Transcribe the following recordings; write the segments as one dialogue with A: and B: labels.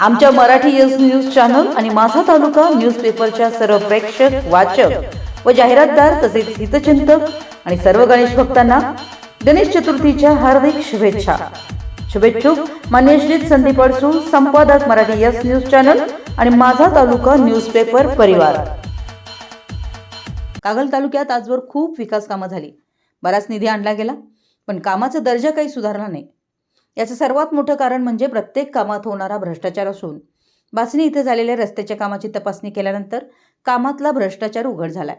A: आमच्या Marathi yes news channel आणि माझा तालुका न्यूजपेपरच्या सर्व प्रेक्षक वाचक व जाहिरातदार तसेच हितचिंतक आणि सर्व गणेश भक्तांना गणेश चतुर्थीच्या हार्दिक शुभेच्छा. शुभेच्छुक मान्य श्री संदीप अडसूळ संपादक मराठी यस न्यूज चॅनल आणि माझा तालुका न्यूजपेपर परिवार. कागल तालुक्यात आजवर खूप विकास कामं झाली. बराच निधी आणला गेला पण कामाचा दर्जा काही सुधारला नाही. याचं सर्वात मोठं कारण म्हणजे प्रत्येक कामात होणारा भ्रष्टाचार असून बासणी इथे झालेल्या रस्त्याच्या कामाची तपासणी केल्यानंतर कामातला भ्रष्टाचार उघड झालाय.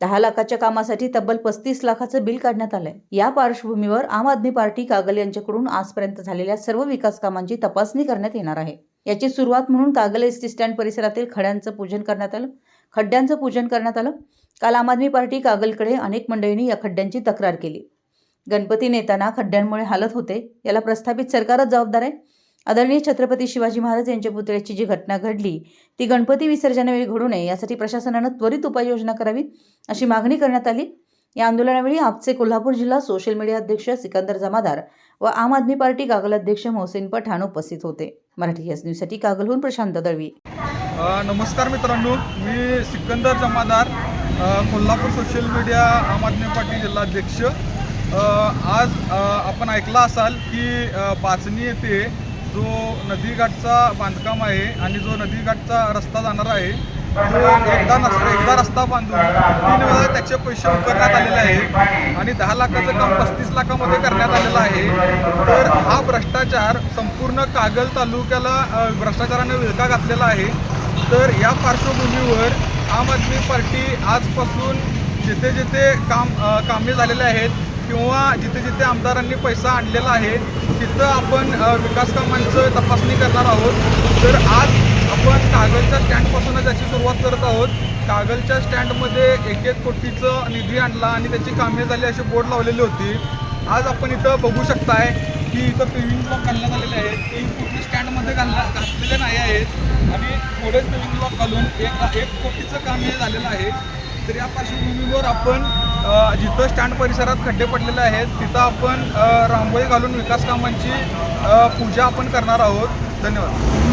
A: दहा लाखाच्या कामासाठी तब्बल पस्तीस लाखाचं बिल काढण्यात आलंय. या पार्श्वभूमीवर आम आदमी पार्टी कागल यांच्याकडून आजपर्यंत झालेल्या सर्व विकास कामांची तपासणी करण्यात येणार आहे. याची सुरुवात म्हणून कागल एस टी स्टँड परिसरातील खड्यांचं पूजन करण्यात आलं. खड्ड्यांचं पूजन करण्यात आलं. काल आम आदमी पार्टी कागलकडे अनेक मंडळींनी या खड्ड्यांची तक्रार केली. गणपती नेताना खड्ड्यांमुळे हालत होते याला प्रस्थापित सरकारच जबाबदार आहे. आदरणीय छत्रपती शिवाजी महाराज यांच्या पुतळ्याची जी घटना घडली ती गणपती विसर्जनावेळी घडू नये यासाठी प्रशासनानं त्वरित उपाययोजना करावी अशी मागणी करण्यात आली. या आंदोलनावेळी आपचे कोल्हापूर जिल्हा सोशल मीडिया अध्यक्ष सिकंदर जमादार व आम आदमी पार्टी कागल अध्यक्ष मोहसिन पठाण उपस्थित होते. मराठी एस न्यूजसाठी कागलहून प्रशांत दळवी.
B: नमस्कार मित्रांनो मी Sikandar Jamadar Kolhapur social media Aam Aadmi Party जिल्हाध्यक्ष आज आपण ऐकला असाल की पाचणी येथे जो नदीघाटचा बांधकाम आहे आणि जो नदीघाटचा रस्ता जाणार आहे तो एकदा नसतो एकदा रस्ता बांधून तीन वेळा त्याचे पैसे उकरण्यात आलेले आहे आणि दहा लाखाचं काम पस्तीस लाखामध्ये करण्यात आलेलं आहे. तर हा भ्रष्टाचार संपूर्ण कागल तालुक्याला भ्रष्टाचाराने विळखा घातलेला आहे. तर या पार्श्वभूमीवर आम आदमी पार्टी आजपासून जिथे जिथे काम कामे झालेले आहेत किंवा जिथे जिथे आमदारांनी पैसा आणलेला आहे तिथं आपण विकास कामांचं तपासणी करणार आहोत. तर आज आपण कागलच्या स्टँडपासूनच याची सुरुवात करत आहोत. कागलच्या स्टँडमध्ये एक एक कोटीचं निधी आणला आणि त्याची कामे झाली अशी बोर्ड लावलेले होती. आज आपण इथं बघू शकताय की इथं पेविंग ब्लॉक घालण्यात आलेले आहेत. ते पूर्ण स्टँडमध्ये घालला घातलेले नाही आहेत आणि थोडेच पेविंग ब्लॉक घालून एक एक कोटीचं काम हे झालेलं आहे. तर या पार्श्वभूमीवर आपण जिथं स्टँड परिसरात खड्डे पडलेले आहेत तिथं आपण रांगोळी घालून विकास कामांची पूजा आपण करणार आहोत. धन्यवाद.